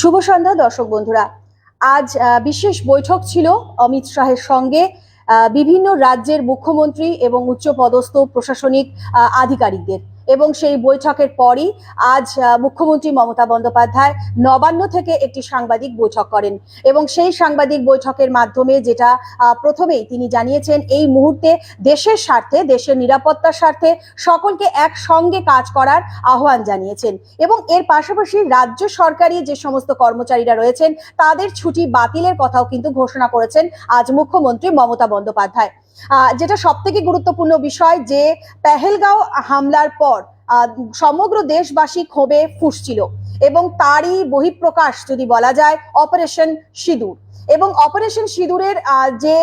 শুভ সন্ধ্যা, দর্শক বন্ধুরা। আজ বিশেষ বৈঠক ছিল অমিত শাহের সঙ্গে। বিভিন্ন রাজ্যের মুখ্যমন্ত্রী এবং উচ্চপদস্থ প্রশাসনিক আধিকারিকদের। এবং সেই বৈঠকের পরই আজ মুখ্যমন্ত্রী মমতা বন্দ্যোপাধ্যায় নবান্ন থেকে একটি সাংবাদিক বৈঠক করেন। এবং সেই সাংবাদিক বৈঠকের মাধ্যমে যেটা প্রথমেই তিনি জানিয়েছেন, এই মুহূর্তে দেশের স্বার্থে, দেশের নিরাপত্তার স্বার্থে সকলকে একসঙ্গে কাজ করার আহ্বান জানিয়েছেন। এবং এর পাশাপাশি রাজ্য সরকারি যে সমস্ত কর্মচারীরা রয়েছেন, তাদের ছুটি বাতিলের কথাও কিন্তু ঘোষণা করেছেন আজ মুখ্যমন্ত্রী মমতা বন্দ্যোপাধ্যায়। যেটা সব থেকে গুরুত্বপূর্ণ বিষয় যে, পেহেলগাঁও হামলার পর আহ, সমগ্র দেশবাসী ক্ষোভে ফুসছিল এবং তারই বহিঃপ্রকাশ যদি বলা যায় অপারেশন সিঁদুর। এবং অপারেশন সিঁদুরের যে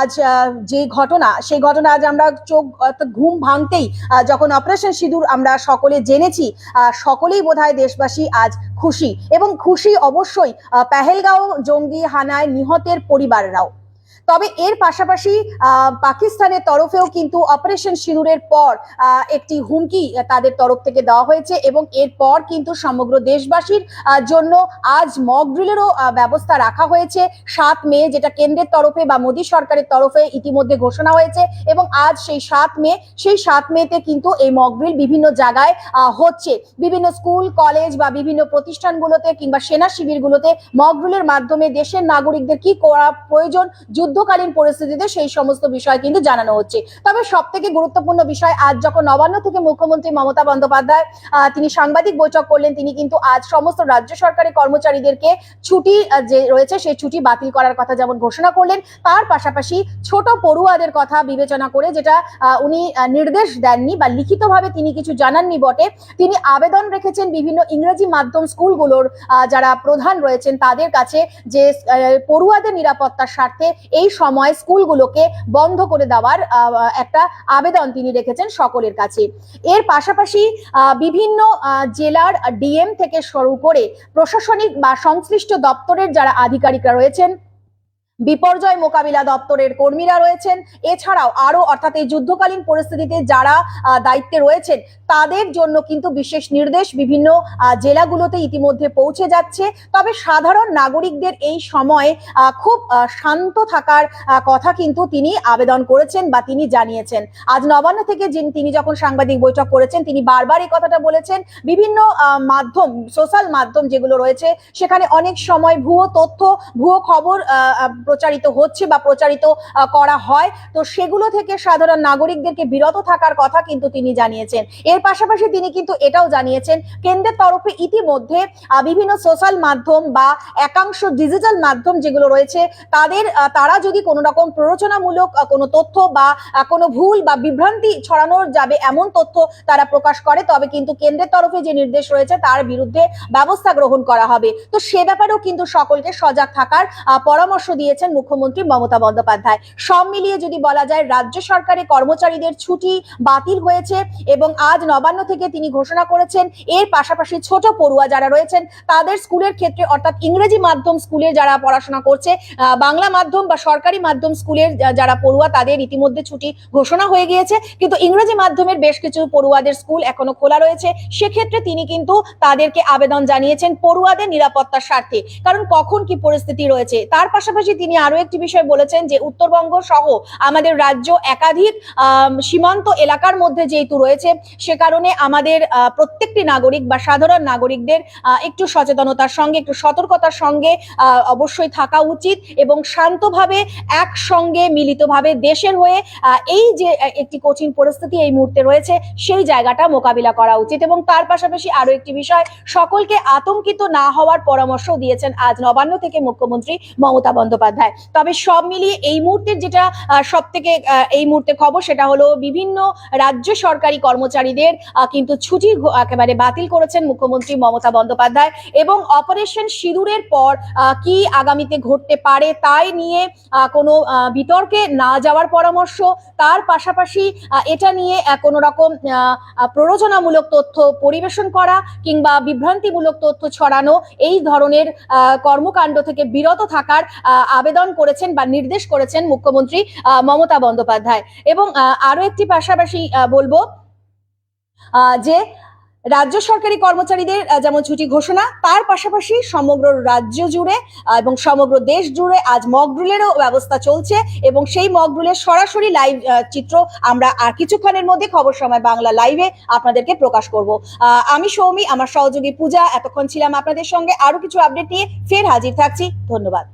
আজ যে ঘটনা সেই ঘটনা আজ আমরা চোখ ঘুম ভাঙতেই যখন অপারেশন সিঁদুর আমরা সকলে জেনেছি সকলেই বোধহয় দেশবাসী আজ খুশি। এবং খুশি অবশ্যই পেহেলগাঁও জঙ্গি হানায় নিহতের পরিবাররাও। তবে এর পাশাপাশি পাকিস্তানের তরফেও কিন্তু অপারেশন সিঁদুরের পর একটি হুমকি তাদের তরফ থেকে দেওয়া হয়েছে এবং এরপর কিন্তু সমগ্র দেশবাসীর জন্য আজ মক ড্রিলেরও ব্যবস্থা রাখা হয়েছে। সাত মে, যেটা কেন্দ্রের তরফে বা মোদী সরকারের তরফে ইতিমধ্যে ঘোষণা হয়েছে এবং আজ সেই সাত মে, সেই সাত মেতে কিন্তু এই মক ড্রিল বিভিন্ন জায়গায় হচ্ছে। বিভিন্ন স্কুল, কলেজ বা বিভিন্ন প্রতিষ্ঠানগুলোতে কিংবা সেনা শিবিরগুলোতে মক ড্রিলের মাধ্যমে দেশের নাগরিকদের কি করা প্রয়োজন যুদ্ধকালীন পরিস্থিতিতে সেই সমস্ত বিষয় কিন্তু জানানো হচ্ছে। তবে সব থেকে গুরুত্বপূর্ণ বিষয়, আজ যখন নবান্ন থেকে মুখ্যমন্ত্রী মমতা বন্দ্যোপাধ্যায় তিনি সাংবাদিক বৈঠক করলেন, তিনি কিন্তু আজ সমস্ত রাজ্য সরকারি কর্মচারীদেরকে ছুটি যে রয়েছে সেই ছুটি বাতিল করার কথা যেমন ঘোষণা করলেন, তার পাশাপাশি ছোট পড়ুয়াদের কথা বিবেচনা করে যেটা উনি নির্দেশ দেননি বা লিখিতভাবে তিনি কিছু জানাননি বটে, তিনি আবেদন রেখেছেন বিভিন্ন ইংরেজি মাধ্যম স্কুলগুলোর যারা প্রধান রয়েছেন তাদের কাছে যে পড়ুয়াদের নিরাপত্তার স্বার্থে এই সময় স্কুলগুলোকে বন্ধ করে দেওয়ার একটা আবেদন তিনি রেখেছেন সকলের কাছে। এর পাশাপাশি বিভিন্ন জেলার ডিএম থেকে শুরু করে প্রশাসনিক বা সংশ্লিষ্ট দপ্তরের যারা আধিকারিকরা রয়েছেন বিপর্যয় মোকাবিলা দপ্তরের কর্মীরা রয়েছেন। এছাড়াও আরও অর্থাৎ এই যুদ্ধকালীন পরিস্থিতিতে যারা দায়িত্বে রয়েছেন, তাদের জন্য কিন্তু বিশেষ নির্দেশ বিভিন্ন জেলাগুলোতে ইতিমধ্যে পৌঁছে যাচ্ছে। তবে সাধারণ নাগরিকদের এই সময় খুব শান্ত থাকার কথা কিন্তু তিনি আবেদন করেছেন বা তিনি জানিয়েছেন। আজ নবান্ন থেকে তিনি যখন সাংবাদিক বৈঠক করেছেন, তিনি বারবার এই কথাটা বলেছেন। বিভিন্ন মাধ্যম, সোশ্যাল মাধ্যম যেগুলো রয়েছে, সেখানে অনেক সময় ভুয়ো তথ্য, ভুয়ো খবর প্রচারিত হচ্ছে বা প্রচারিত করা হয়। তো সেগুলো থেকে সাধারণ নাগরিকদেরকে বিরত থাকার কথা কিন্তু তিনি জানিয়েছেন। এর পাশাপাশি তিনি কিন্তু এটাও জানিয়েছেন, কেন্দ্রের তরফে ইতিমধ্যে বিভিন্ন সোশ্যাল মাধ্যম বা একাংশ ডিজিটাল মাধ্যম যেগুলো রয়েছে, তাদের তারা যদি কোনো রকম প্ররোচনামূলক কোনো তথ্য বা কোনো ভুল বা বিভ্রান্তি ছড়ানোর যাবে এমন তথ্য তারা প্রকাশ করে, তবে কিন্তু কেন্দ্রের তরফে যে নির্দেশ রয়েছে তার বিরুদ্ধে ব্যবস্থা গ্রহণ করা হবে। তো সে ব্যাপারেও কিন্তু সকলকে সজাগ থাকার পরামর্শ পরামর্শ দিয়েছেন মুখ্যমন্ত্রী মমতা বন্দ্যোপাধ্যায়। সব মিলিয়ে যদি বলা যায়, রাজ্য সরকারি কর্মচারীদের ছুটি বাতিল হয়েছে এবং আজ নবান্ন থেকে তিনি ঘোষণা করেছেন, এর পাশাপাশি ছোট পড়ুয়া যারা রয়েছেন, তাদের স্কুলের ক্ষেত্রে অর্থাৎ ইংরেজি মাধ্যম স্কুলে যারা পড়াশোনা করছে বাংলা মাধ্যম বা সরকারি মাধ্যম স্কুলের যারা পড়ুয়া, তাদের ইতিমধ্যে ছুটি ঘোষণা হয়ে গিয়েছে। কিন্তু ইংরেজি মাধ্যমের বেশ কিছু পড়ুয়াদের স্কুল এখনও খোলা রয়েছে। সেক্ষেত্রে তিনি কিন্তু তাদেরকে আবেদন জানিয়েছেন পড়ুয়াদের নিরাপত্তার স্বার্থে। কারণ কখন কি পরিস্থিতি রয়েছে, তার পাশাপাশি তিনি আরও একটি বিষয় বলেছেন যে উত্তরবঙ্গ সহ আমাদের রাজ্য একাধিক সীমান্ত এলাকার মধ্যে যেহেতু রয়েছে, সে কারণে আমাদের প্রত্যেকটি নাগরিক বা সাধারণ নাগরিকদের একটু সচেতনতার সঙ্গে, একটু সতর্কতার সঙ্গে অবশ্যই থাকা উচিত এবং শান্তভাবে একসঙ্গে মিলিতভাবে দেশের হয়ে এই যে একটি কঠিন পরিস্থিতি এই মুহূর্তে রয়েছে, সেই জায়গাটা মোকাবিলা করা উচিত এবং তার পাশাপাশি আরও একটি বিষয়, সকলকে আতঙ্কিত না হওয়ার পরামর্শ দিয়েছেন আজ নবান্ন থেকে মুখ্যমন্ত্রী মমতা বন্দ্যোপাধ্যায়। তবে সব মিলিয়ে এই মুহূর্তের যেটা সব থেকে এই মুহূর্তে খবর সেটা হলো বিভিন্ন রাজ্য সরকারি কর্মচারীদের কিন্তু ছুটি একেবারে বাতিল করেছেন মুখ্যমন্ত্রী মমতা বন্দ্যোপাধ্যায় এবং অপারেশন সিঁদুরের পর কি আগামীতে ঘটতে পারে তাই নিয়ে কোনো বিতর্কে না যাওয়ার পরামর্শ তার পাশাপাশি এটা নিয়ে কোনো রকম প্ররোচনামূলক তথ্য পরিবেশন করা কিংবা বিভ্রান্তিমূলক তথ্য ছড়ানো এই ধরনের কর্মকাণ্ড থেকে বিরত থাকার আহ, আবেদন করেছেন বা নির্দেশ করেছেন মুখ্যমন্ত্রী মমতা বন্দ্যোপাধ্যায়। এবং আরও একটি পাশাপাশি বলব যে রাজ্য সরকারি কর্মচারীদের যেমন ছুটি ঘোষণা, তার পাশাপাশি সমগ্র রাজ্য জুড়ে এবং সমগ্র দেশ জুড়ে আজ মকড্রিলেরও ব্যবস্থা চলছে। এবং সেই মকড্রিলের সরাসরি লাইভ চিত্র আমরা আর কিছুক্ষণের মধ্যে খবর সময় বাংলা লাইভে আপনাদেরকে প্রকাশ করব। আমি সৌমি, আমার সহযোগী পূজা, এতক্ষণ ছিলাম আপনাদের সঙ্গে। আরও কিছু আপডেট নিয়ে ফের হাজির থাকছি। ধন্যবাদ।